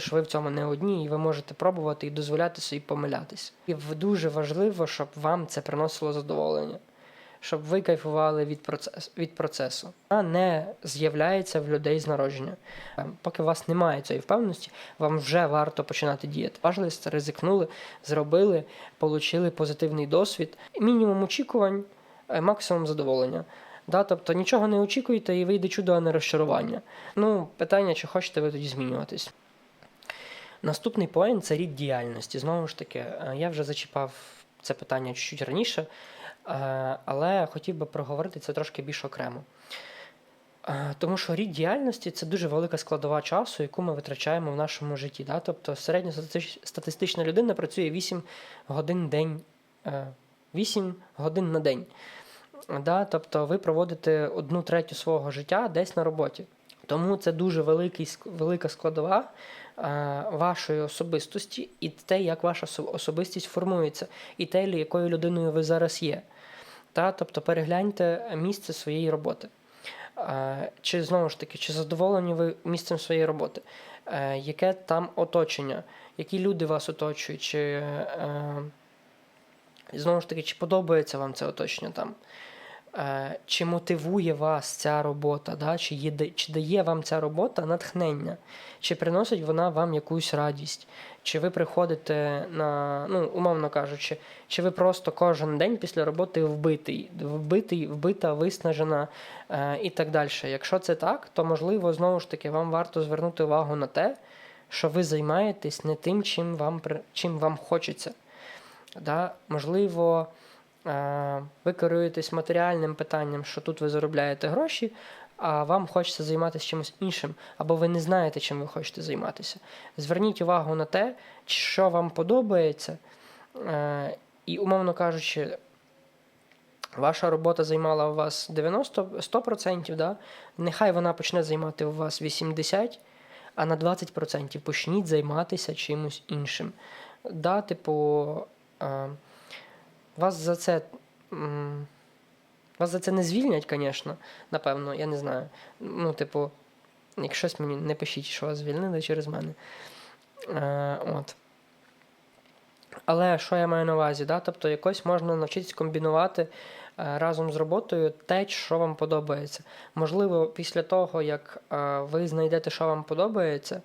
що ви в цьому не одні, і ви можете пробувати і дозволяти собі помилятись. І дуже важливо, щоб вам це приносило задоволення, щоб ви кайфували від процесу, від процесу. А не з'являється в людей з народження. Поки у вас немає цієї впевненості, вам вже варто починати діяти. Важливість ризикнули, зробили, отримали позитивний досвід. Мінімум очікувань, е, максимум задоволення. Да, тобто нічого не очікуєте і вийде чудо, а не розчарування. Ну, питання, чи хочете ви тоді змінюватись. Наступний поінт це рід діяльності. Знову ж таки, е, я вже зачіпав це питання чуть раніше, е, але хотів би проговорити це трошки більш окремо. Е, Тому що рід діяльності це дуже велика складова часу, яку ми витрачаємо в нашому житті. Да? Тобто середньостатистична людина працює 8 годин день, е, 8 годин на день. Да? Тобто ви проводите одну третю свого життя десь на роботі. Тому це дуже великий, велика складова вашої особистості і те, як ваша особистість формується, і те, якою людиною ви зараз є. Та? Тобто перегляньте місце своєї роботи. Е, Чи знову ж таки, чи задоволені ви місцем своєї роботи? Е, Яке там оточення? Які люди вас оточують? Чи, е, знову ж таки, чи подобається вам це оточення там? Е, Чи мотивує вас ця робота? Да? Чи, є, чи дає вам ця робота натхнення? Чи приносить вона вам якусь радість? Чи ви приходите на, ну, умовно кажучи, чи ви просто кожен день після роботи вбитий, вбитий, вбита, виснажена е, і так далі. Якщо це так, то можливо знову ж таки вам варто звернути увагу на те, що ви займаєтесь не тим, чим вам, чим вам хочеться. Да? Можливо, ви керуєтесь матеріальним питанням, що тут ви заробляєте гроші, а вам хочеться займатися чимось іншим, або ви не знаєте, чим ви хочете займатися. Зверніть увагу на те, що вам подобається, е, і, умовно кажучи, ваша робота займала у вас 90 100%, да? нехай вона почне займати у вас 80%, а на 20% почніть займатися чимось іншим. Да, типу, е, вас за це. Вас за це не звільнять, звісно, напевно, я не знаю. Ну, типу, якщо щось мені не пишіть, що вас звільнили через мене. Е, от. Але що я маю на увазі? Да? Тобто якось можна навчитись комбінувати е, разом з роботою те, що вам подобається. Можливо, після того, як е, ви знайдете, що вам подобається,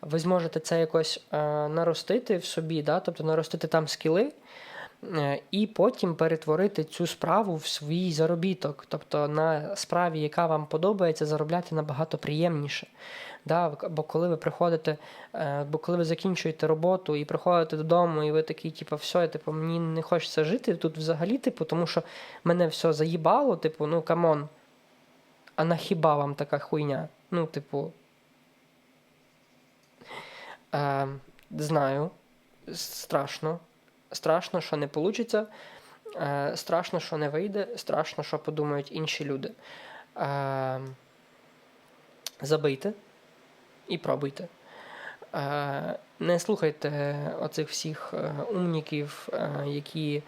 ви зможете це якось е, наростити в собі, да? тобто наростити там скіли, і потім перетворити цю справу в свій заробіток. Тобто на справі, яка вам подобається, заробляти набагато приємніше. Да? Бо коли ви приходите, е, бо коли ви закінчуєте роботу і приходите додому, і ви такий, типу, все, типу, мені не хочеться жити тут взагалі, типу, тому що мене все заїбало, типу, ну камон. А на хіба вам така хуйня? Ну, типу. Е, знаю. Страшно. Страшно, що не вийде. Страшно, що не вийде, страшно, що подумають інші люди. Е, забийте і пробуйте. Е, не слухайте оцих всіх е, умніків, які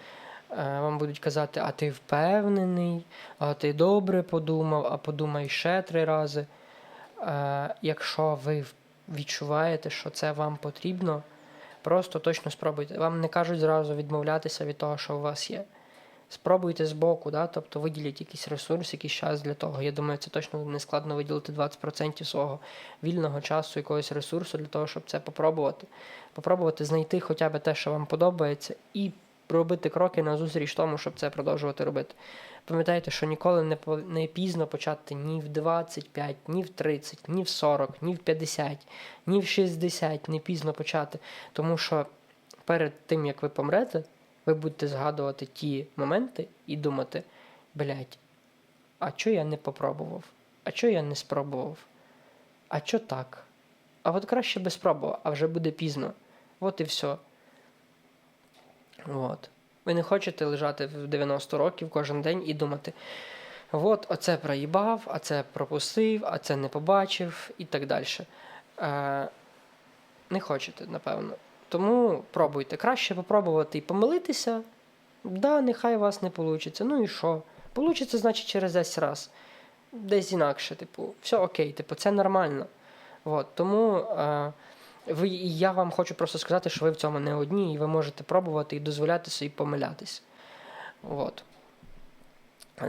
вам будуть казати, а ти впевнений, а ти добре подумав, а подумай ще три рази. Якщо ви відчуваєте, що це вам потрібно, просто точно спробуйте. Вам не кажуть зразу відмовлятися від того, що у вас є. Спробуйте збоку, да? тобто виділіть якийсь ресурс, якийсь час для того. Я думаю, це точно не складно виділити 20% свого вільного часу, якогось ресурсу для того, щоб це попробувати. Попробувати знайти хоча б те, що вам подобається, і робити кроки назустріч тому, щоб це продовжувати робити. Пам'ятайте, що ніколи не, не пізно почати ні в 25, ні в 30, ні в 40, ні в 50, ні в 60, не пізно почати. Тому що перед тим, як ви помрете, ви будете згадувати ті моменти і думати, блядь, а чого я не попробував? А чого я не спробував? А чо так? А от краще би спробував, а вже буде пізно. От і все. От. Ви не хочете лежати в 90 років кожен день і думати: от, оце проїбав, а це пропустив, а це не побачив і так далі. Е, не хочете, напевно. Тому пробуйте. Краще попробувати і помилитися. Да, нехай у вас не вийде. Ну і що? Получиться, значить, через 10 раз. Десь інакше, типу, все окей, типу, це нормально. От, тому е, Ви, я вам хочу просто сказати, що ви в цьому не одні, і ви можете пробувати і дозволяти собі помилятись. От.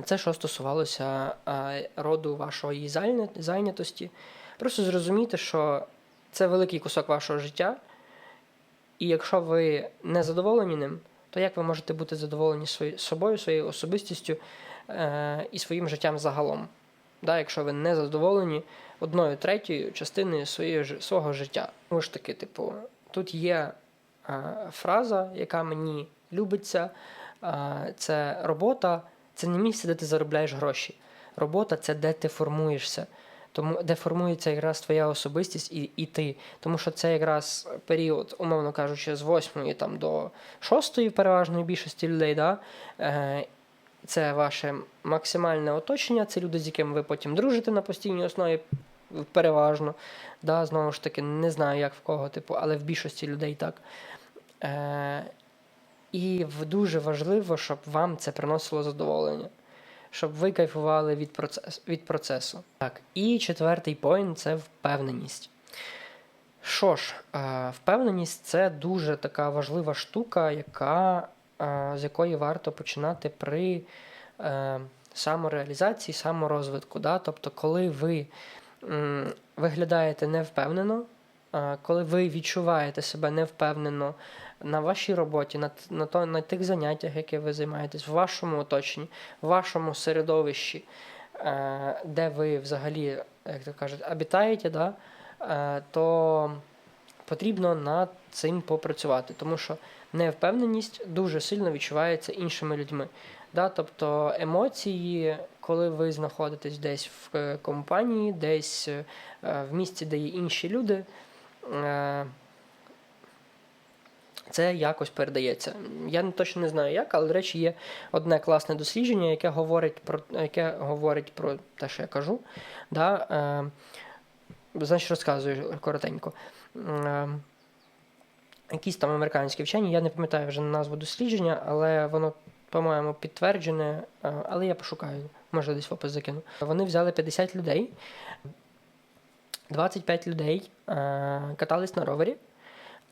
Це що стосувалося е, роду вашої зайнятості. Просто зрозумійте, що це великий кусок вашого життя, і якщо ви не задоволені ним, то як ви можете бути задоволені собою, своєю особистістю е, і своїм життям загалом? Да, якщо ви не задоволені одною третьою частиною своєї, свого життя. Тому ж таки, типу, тут є е, фраза, яка мені любиться, е, це робота, це не місце, де ти заробляєш гроші. Робота це де ти формуєшся. Тому де формується якраз твоя особистість і, і ти. Тому що це якраз період, умовно кажучи, з 8 там, до 6 переважної більшості людей. Да? Е, це ваше максимальне оточення, це люди, з якими ви потім дружите на постійній основі, переважно. Да? Знову ж таки, не знаю, як в кого, типу, але в більшості людей так. Е, і дуже важливо, щоб вам це приносило задоволення, щоб ви кайфували від процесу. Від процесу. Так, і четвертий поінт це впевненість. Що ж, е, впевненість це дуже така важлива штука, яка, е, з якої варто починати при е, самореалізації, саморозвитку. Да? Тобто, коли ви виглядаєте невпевнено, коли ви відчуваєте себе невпевнено на вашій роботі, на, на, то, на тих заняттях, які ви займаєтесь, в вашому оточенні, в вашому середовищі, е, де ви взагалі, як то кажуть, обітаєте, да? е, то потрібно над цим попрацювати, тому що невпевненість дуже сильно відчувається іншими людьми. Да? Тобто емоції, коли ви знаходитесь десь в е, компанії, десь е, в місці, де є інші люди, е, це якось передається. Я точно не знаю як, але, до речі, є одне класне дослідження, яке говорить про, яке говорить про те, що я кажу. Да? Значить, розказую коротенько. Е, якісь там американські вчені, я не пам'ятаю вже назву дослідження, але воно, по-моєму, підтверджене, е, але я пошукаю, може десь в опис закину. Вони взяли 50 людей, 25 людей е, катались на ровері,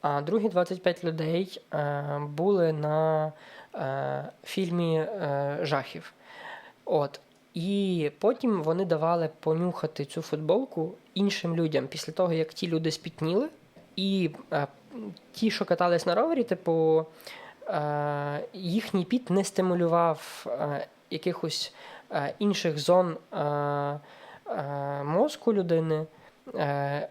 а другі 25 людей е, були на фільмі жахів. От. І потім вони давали понюхати цю футболку іншим людям після того, як ті люди спітніли. І е, ті, що катались на ровері, типу, е, їхній піт не стимулював е, якихось е, інших зон е, е, мозку людини. Е,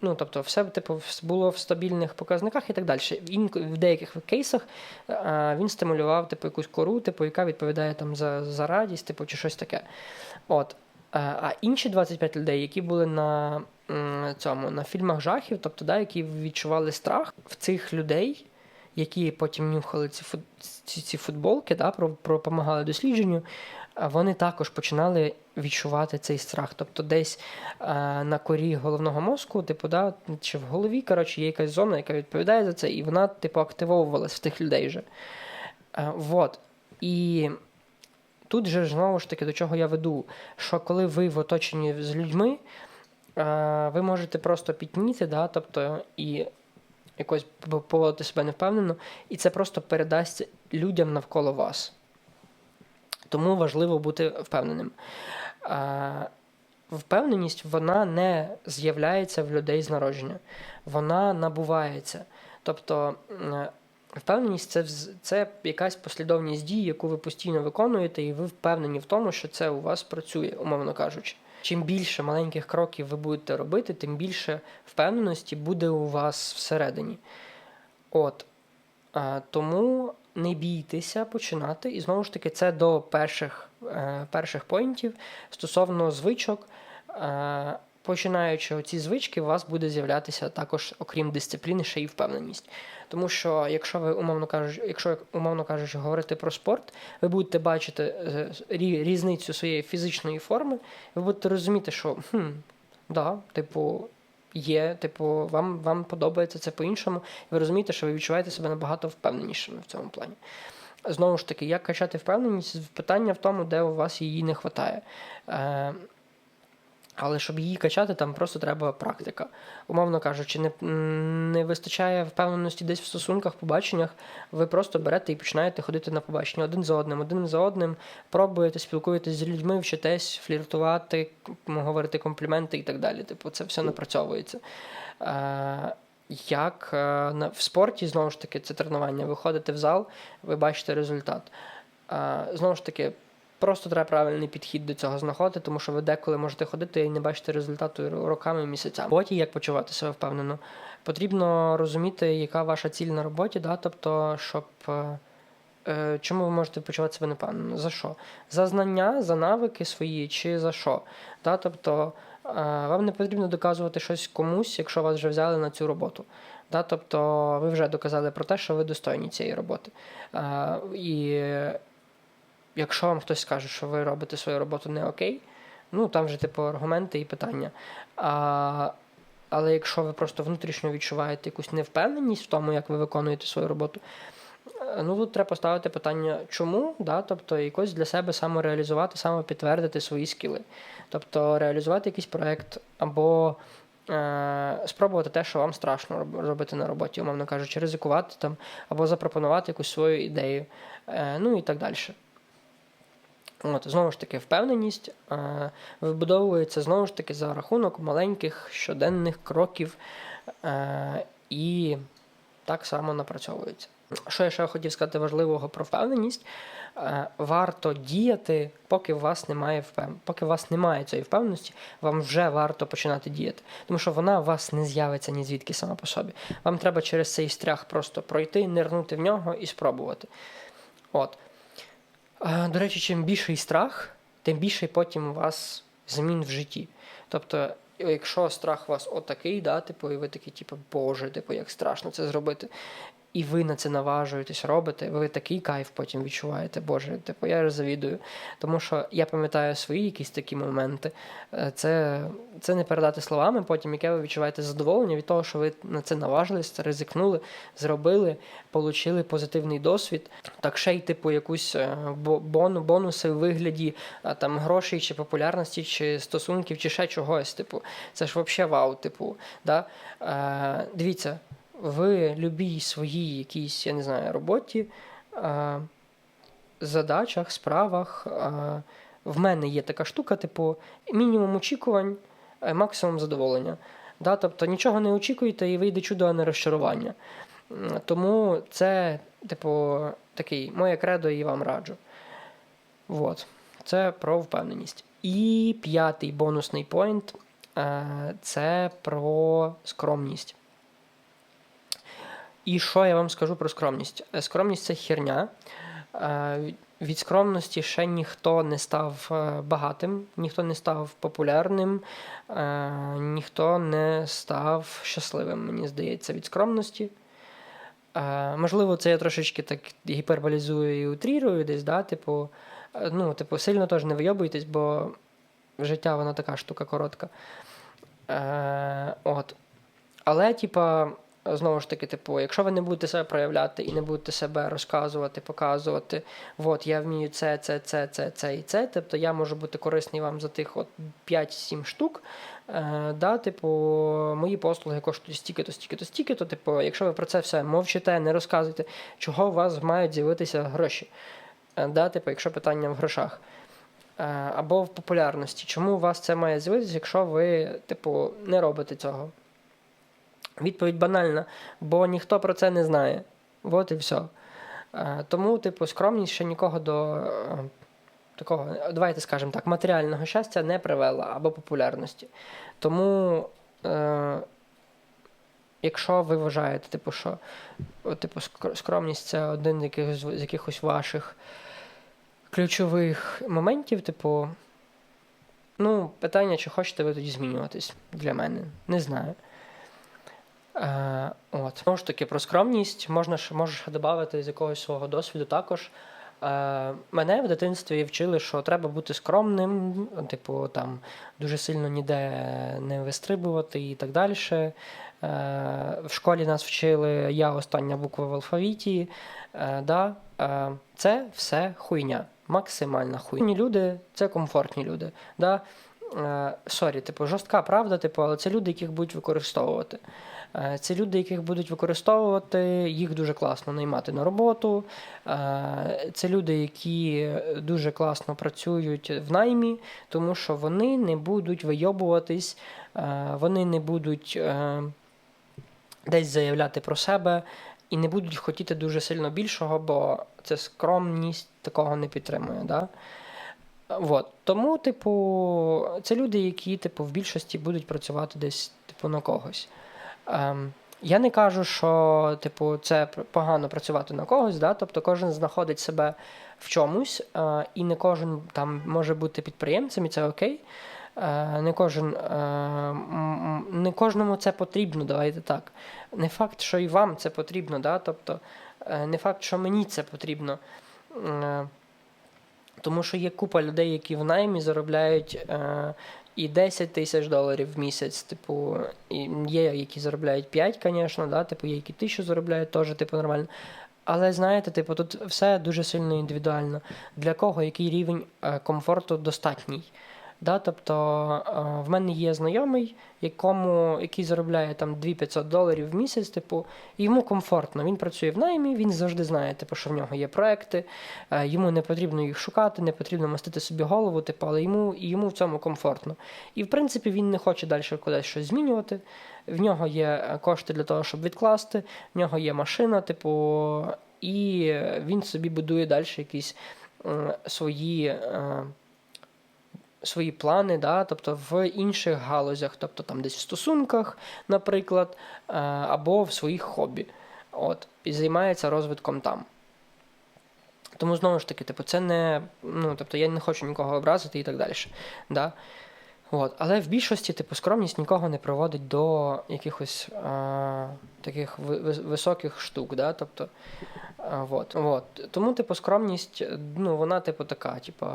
ну, тобто, все типу, було в стабільних показниках і так далі. Він в деяких кейсах е, він стимулював типу, якусь кору, типу, яка відповідає там, за, за радість, типу, чи щось таке. От. Е, А інші 25 людей, які були на цьому на фільмах жахів, тобто, да, які відчували страх в цих людей, які потім нюхали ці ці, ці футболки, да, про, пропомагали дослідженню, а вони також починали відчувати цей страх. Тобто, десь а, на корі головного мозку, типу, да, чи в голові, коротше, є якась зона, яка відповідає за це, і вона, типу, активовувалась в тих людей вже. А, вот. І тут же знову ж таки до чого я веду, що коли ви в оточенні з людьми, а, ви можете просто пітніти, да, тобто, і якось поводити себе невпевнено, і це просто передасться людям навколо вас. Тому важливо бути впевненим. Впевненість вона не з'являється в людей з народження, вона набувається. Тобто впевненість це, це якась послідовність дій, яку ви постійно виконуєте, і ви впевнені в тому, що це у вас працює, умовно кажучи. Чим більше маленьких кроків ви будете робити, тим більше впевненості буде у вас всередині. От. А, тому не бійтеся починати. І знову ж таки, це до перших, е, перших поінтів стосовно звичок. Е, починаючи ці звички, у вас буде з'являтися також, окрім дисципліни, ще й впевненість. Тому що, якщо ви умовно кажучи, якщо умовно кажучи, говорити про спорт, ви будете бачити е, рі- різницю своєї фізичної форми, ви будете розуміти, що хм, да, типу, є, типу, вам, вам подобається це по-іншому, і ви розумієте, що ви відчуваєте себе набагато впевненішими в цьому плані. Знову ж таки, як качати впевненість? Питання в тому, де у вас її не вистачає. Але щоб її качати, там просто треба практика. Умовно кажучи, не, не вистачає впевненості десь в стосунках, побаченнях. Ви просто берете і починаєте ходити на побачення один за одним, один за одним, пробуєте, спілкуєтесь з людьми, вчитесь, фліртувати, говорити компліменти і так далі. Типу, це все напрацьовується. Е, як е, в спорті, знову ж таки, це тренування. Ви ходите в зал, ви бачите результат. Е, знову ж таки, Просто треба правильний підхід до цього знаходити, тому що ви деколи можете ходити і не бачити результату роками, місяцями. Роботі, як почувати себе впевнено, потрібно розуміти, яка ваша ціль на роботі, да? тобто, щоб е, е, чому ви можете почувати себе непевнено? За що? За знання, за навики свої чи за що? Да? Тобто е, вам не потрібно доказувати щось комусь, якщо вас вже взяли на цю роботу. Да? Тобто ви вже доказали про те, що ви достойні цієї роботи. І якщо вам хтось скаже, що ви робите свою роботу не окей, ну там вже типу аргументи і питання. А, Але якщо ви просто внутрішньо відчуваєте якусь невпевненість в тому, як ви виконуєте свою роботу, е, ну тут треба поставити питання, чому, да? тобто якось для себе самореалізувати, самопідтвердити свої скіли. Тобто реалізувати якийсь проєкт або. е, Спробувати те, що вам страшно робити на роботі, умовно кажучи, ризикувати там, або запропонувати якусь свою ідею, е, ну і так далі. От, Знову ж таки, впевненість е, вибудовується знову ж таки за рахунок маленьких щоденних кроків е, і так само напрацьовується. Що я ще хотів сказати важливого про впевненість? Е, варто діяти, поки у вас немає впев... поки у вас немає цієї впевненості, вам вже варто починати діяти. Тому що вона у вас не з'явиться ні звідки сама по собі. Вам треба через цей стрях просто пройти, нирнути в нього і спробувати. От. До речі, чим більший страх, тим більше потім у вас змін в житті. Тобто, якщо страх у вас отакий, да, типу, і ви такі, типу, Боже, типу, як страшно це зробити, і ви на це наважуєтесь, робите, ви такий кайф потім відчуваєте, Боже, типу, я завідую. Тому що я пам'ятаю свої якісь такі моменти. Е, Це, це не передати словами, потім, яке ви відчуваєте задоволення від того, що ви на це наважились, ризикнули, зробили, отримали позитивний досвід. Так ще й, типу, якусь е, бону, бонуси в вигляді там, грошей, чи популярності, чи стосунків, чи ще чогось. Типу, це ж взагалі вау, типу. Да? Е, дивіться, в любій своїй якійсь, я не знаю, роботі, задачах, справах. В мене є така штука, типу, мінімум очікувань, е, максимум задоволення. Да? Тобто нічого не очікуєте і вийде чудо, а не розчарування. Тому це, типу, такий моє кредо і вам раджу. Вот. Це про впевненість. І п'ятий бонусний поінт е, це про скромність. І що я вам скажу про скромність? Е, Скромність це херня. Е, від- скромності ще ніхто не став е, багатим, ніхто не став популярним, ніхто не став щасливим, мені здається, від скромності. Можливо, це я трошечки так гіперболізую і утрірую десь, да? типу, ну, типу, сильно теж не вийобуйтесь, бо життя воно така штука коротка. От. Але, типа, знову ж таки, типу, якщо ви не будете себе проявляти і не будете себе розказувати, показувати, от я вмію це, це, це, це, це і це, тобто я можу бути корисний вам за тих от 5-7 штук. Е, да, типу, мої послуги коштують стільки-то, стільки-то, стільки-то. Типу, якщо ви про це все мовчите, не розказуєте, чого у вас мають з'явитися гроші. Е, да, типу, якщо питання в грошах. Е, Або в популярності. Чому у вас це має з'явитися, якщо ви, типу, не робите цього? Відповідь банальна, бо ніхто про це не знає. От і все. Е, Тому, типу, скромність ще нікого до е, такого, давайте скажемо так, матеріального щастя не привела або популярності. Тому, е, якщо ви вважаєте, типу, що типу, скромність це один з якихось, з якихось ваших ключових моментів, типу, ну, питання, чи хочете ви тоді змінюватись для мене, не знаю. Е, от. Знову ж таки, про скромність можна можу додати з якогось свого досвіду також. Е, мене в дитинстві вчили, що треба бути скромним, типу, там дуже сильно ніде не вистрибувати і так далі. Е, в школі нас вчили я остання буква в алфавіті. Да, це все хуйня, максимальна хуйня. Люди це комфортні люди. Да? сорі, типу, жорстка правда, типу, але це люди, яких будуть використовувати. Е, Це люди, яких будуть використовувати, їх дуже класно наймати на роботу. Е, Це люди, які дуже класно працюють в наймі, тому що вони не будуть вийобуватись, е, вони не будуть десь заявляти про себе і не будуть хотіти дуже сильно більшого, бо це скромність такого не підтримує. Да? Вот. Тому, типу, це люди, які, типу, в більшості будуть працювати десь, типу, на когось. Ем, я не кажу, що типу, це погано працювати на когось, да? тобто кожен знаходить себе в чомусь, е, і не кожен там може бути підприємцем, і це окей. Е, не, кожен, е, не кожному це потрібно, давайте так. Не факт, що і вам це потрібно, да? тобто, не факт, що мені це потрібно. Тому що є купа людей, які в наймі заробляють і 10 тисяч доларів в місяць. Типу, є, які заробляють 5, звісно, да? типу, є, які тисячу заробляють, теж типу, нормально. Але знаєте, типу, тут все дуже сильно індивідуально. Для кого який рівень е, комфорту достатній. Да? Тобто е, в мене є знайомий, якому, який заробляє там 2500 доларів в місяць, типу, і йому комфортно. Він працює в наймі, він завжди знає, типу, що в нього є проекти, е, йому не потрібно їх шукати, не потрібно мастити собі голову, типу, але йому, йому в цьому комфортно. І в принципі він не хоче далі кудись щось змінювати. В нього є е, кошти для того, щоб відкласти, в нього є машина, типу, і він собі будує далі якісь е, свої. Е, свої плани, да, тобто в інших галузях, тобто там десь в стосунках, наприклад, е, або в своїх хобі. От, і займається розвитком там. Тому знову ж таки, типу, це не. Ну, тобто я не хочу нікого образити і так далі. Да? От. Але в більшості, типу, скромність нікого не приводить до якихось а, таких ви- ви- високих штук. Да? Тобто, а, от. От. Тому, типу, скромність, ну, вона, типу, така, типу,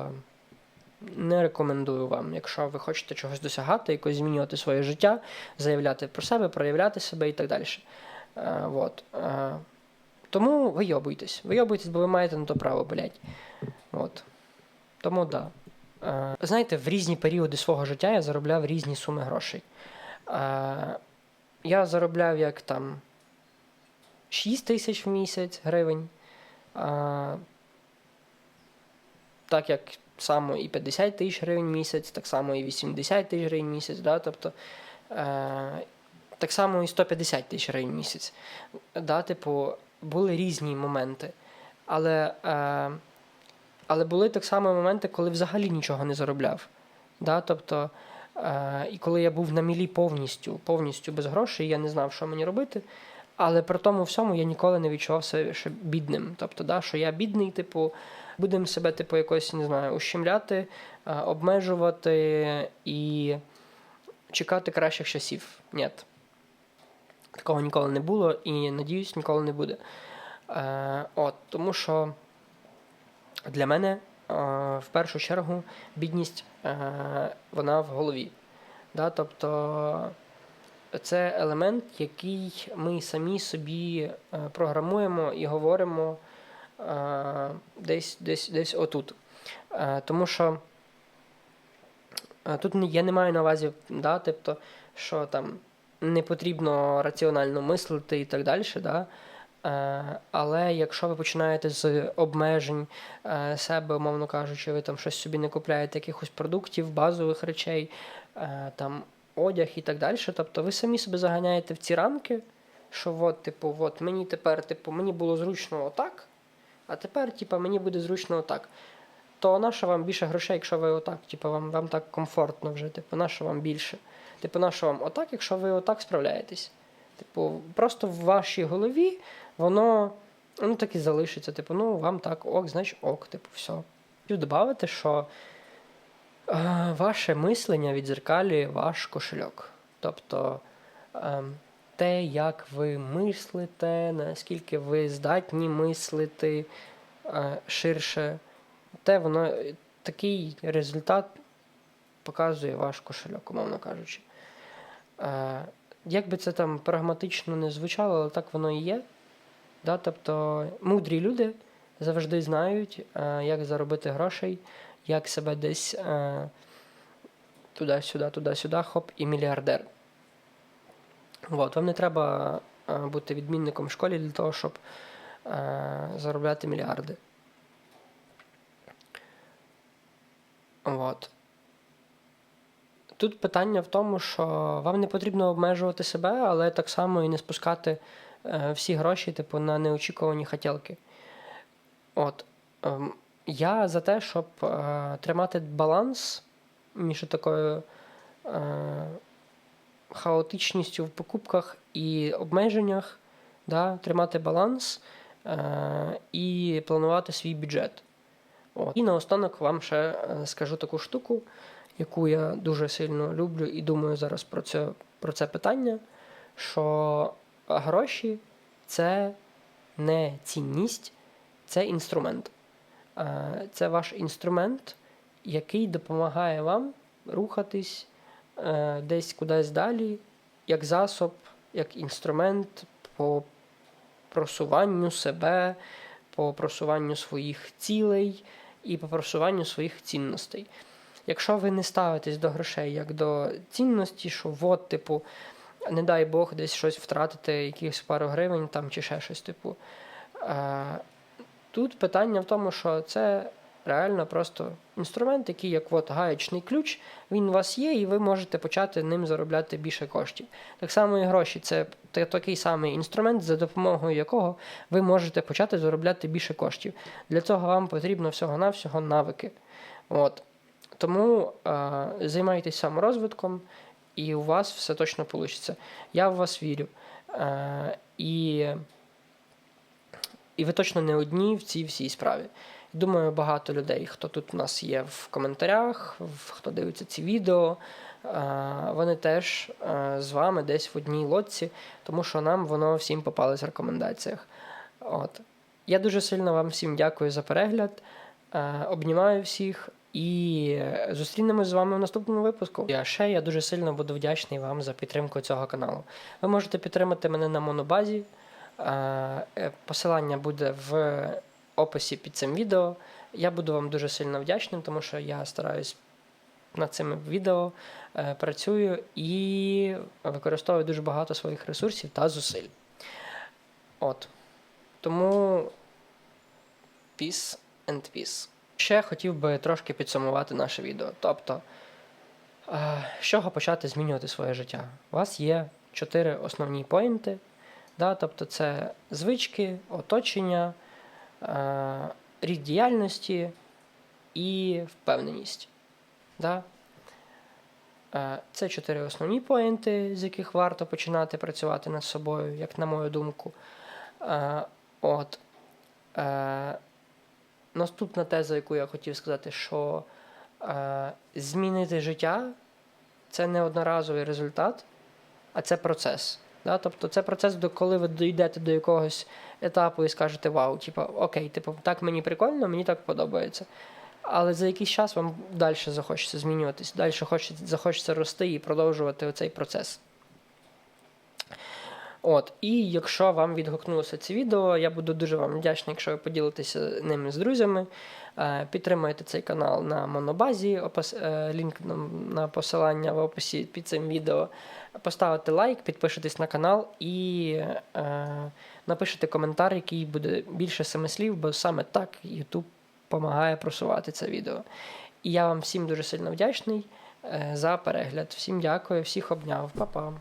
не рекомендую вам, якщо ви хочете чогось досягати, якось змінювати своє життя, заявляти про себе, проявляти себе і так далі. Е, вот. Е, тому вийобуйтесь. Вийобуйтесь, бо ви маєте на то право, блядь. От. Тому да. Е, знаєте, в різні періоди свого життя я заробляв різні суми грошей. Е, я заробляв як там 6 тисяч в місяць гривень. Е, так як само і 50 тисяч гривень місяць, так само і 80 тисяч гривень місяць, да? тобто е, так само і 150 тисяч гривень місяць. Да? Типу, були різні моменти. Але, е, але були так само моменти, коли взагалі нічого не заробляв. Да? Тобто, е, і коли я був на мілі повністю, повністю без грошей, я не знав, що мені робити. Але при тому всьому я ніколи не відчував себе ще бідним. Тобто, да, що я бідний, типу, будемо себе, типу, якось, не знаю, ущемляти, е, обмежувати і чекати кращих часів. Ні. Такого ніколи не було і, надіюсь, ніколи не буде. Е, от, тому що для мене е, в першу чергу бідність е, вона в голові. Да? Тобто це елемент, який ми самі собі е, програмуємо і говоримо е, десь, десь, десь отут. Е, Тому що тут я не маю на увазі, да, тобто, що там не потрібно раціонально мислити і так далі. Да? Але якщо ви починаєте з обмежень себе, умовно кажучи, ви там щось собі не купляєте, якихось продуктів, базових речей, там одяг і так далі, тобто ви самі себе заганяєте в ці рамки, що от, типу, от мені тепер, типу, мені було зручно отак, а тепер, типу, мені буде зручно отак. То на що вам більше грошей, якщо ви отак, типу, вам, вам так комфортно вже, типу, на що вам більше? Типу, на що вам отак, якщо ви отак справляєтесь? Типу, просто в вашій голові воно ну, так і залишиться. Типу, ну вам так ок, значить ок, типу, все. Хочу додати, що ваше мислення відзеркалює ваш кошельок. Тобто е, те, як ви мислите, наскільки ви здатні мислити е, ширше, те воно такий результат показує ваш кошельок, умовно кажучи. Е, як би це там прагматично не звучало, але так воно і є. Да? Тобто мудрі люди завжди знають, е, як заробити грошей, як себе десь е, туди-сюди, туди-сюди, хоп, і мільярдер. От, вам не треба е, бути відмінником в школі для того, щоб е, заробляти мільярди. От. Тут питання в тому, що вам не потрібно обмежувати себе, але так само і не спускати е, всі гроші, типу, на неочікувані хотілки. От. Ем, я за те, щоб е, тримати баланс між такою е, хаотичністю в покупках і обмеженнях, да, тримати баланс е, і планувати свій бюджет. От. І наостанок вам ще е, скажу таку штуку, яку я дуже сильно люблю і думаю зараз про це, про це питання, що гроші це не цінність, це інструмент. Е, Це ваш інструмент, який допомагає вам рухатись е, десь кудись далі, як засоб, як інструмент по просуванню себе, по просуванню своїх цілей і по просуванню своїх цінностей. Якщо ви не ставитесь до грошей як до цінності, що от, типу, не дай Бог, десь щось втратити, якихось пару гривень там чи ще щось, типу. Тут питання в тому, що це реально просто інструмент, який як от гаячний ключ, він у вас є, і ви можете почати ним заробляти більше коштів. Так само і гроші це такий самий інструмент, за допомогою якого ви можете почати заробляти більше коштів. Для цього вам потрібно всього-навсього навики. От. Тому е, займайтесь саморозвитком, і у вас все точно вийде. Я в вас вірю. Е, і і ви точно не одні в цій всій справі. Думаю, багато людей, хто тут у нас є в коментарях, хто дивиться ці відео, е, вони теж е, з вами десь в одній лодці, тому що нам воно всім попалось в рекомендаціях. От. Я дуже сильно вам всім дякую за перегляд. Е, Обнімаю всіх і зустрінемось з вами в наступному випуску. А ще я дуже сильно буду вдячний вам за підтримку цього каналу. Ви можете підтримати мене на монобазі. Е, е, Посилання буде в описі під цим відео. Я буду вам дуже сильно вдячним, тому що я стараюсь над цими відео, е, працюю і використовую дуже багато своїх ресурсів та зусиль. От. Тому peace and peace. Ще хотів би трошки підсумувати наше відео. Тобто, з чого почати змінювати своє життя? У вас є чотири основні поінти. Да? Тобто це звички, оточення, е, рід діяльності і впевненість. Да? Е, Це чотири основні поінти, з яких варто починати працювати над собою, як на мою думку. Е, От. Наступна теза, яку я хотів сказати, що змінити життя це не одноразовий результат, а це процес. Да? Тобто це процес, коли ви дійдете до якогось етапу і скажете вау, типу, окей, типу, так мені прикольно, мені так подобається. Але за якийсь час вам далі захочеться змінюватись, далі хочеться, захочеться рости і продовжувати цей процес. От, і якщо вам відгукнулося це відео, я буду дуже вам вдячний, якщо ви поділитеся ними з друзями. Е, Підтримайте цей канал на монобазі, опис, е, лінк на, посилання в описі під цим відео. Поставите лайк, підпишитесь на канал і е, напишете коментар, який буде більше семи слів, бо саме так YouTube допомагає просувати це відео. І я вам всім дуже сильно вдячний е, за перегляд. Всім дякую, всіх обняв, Па-па.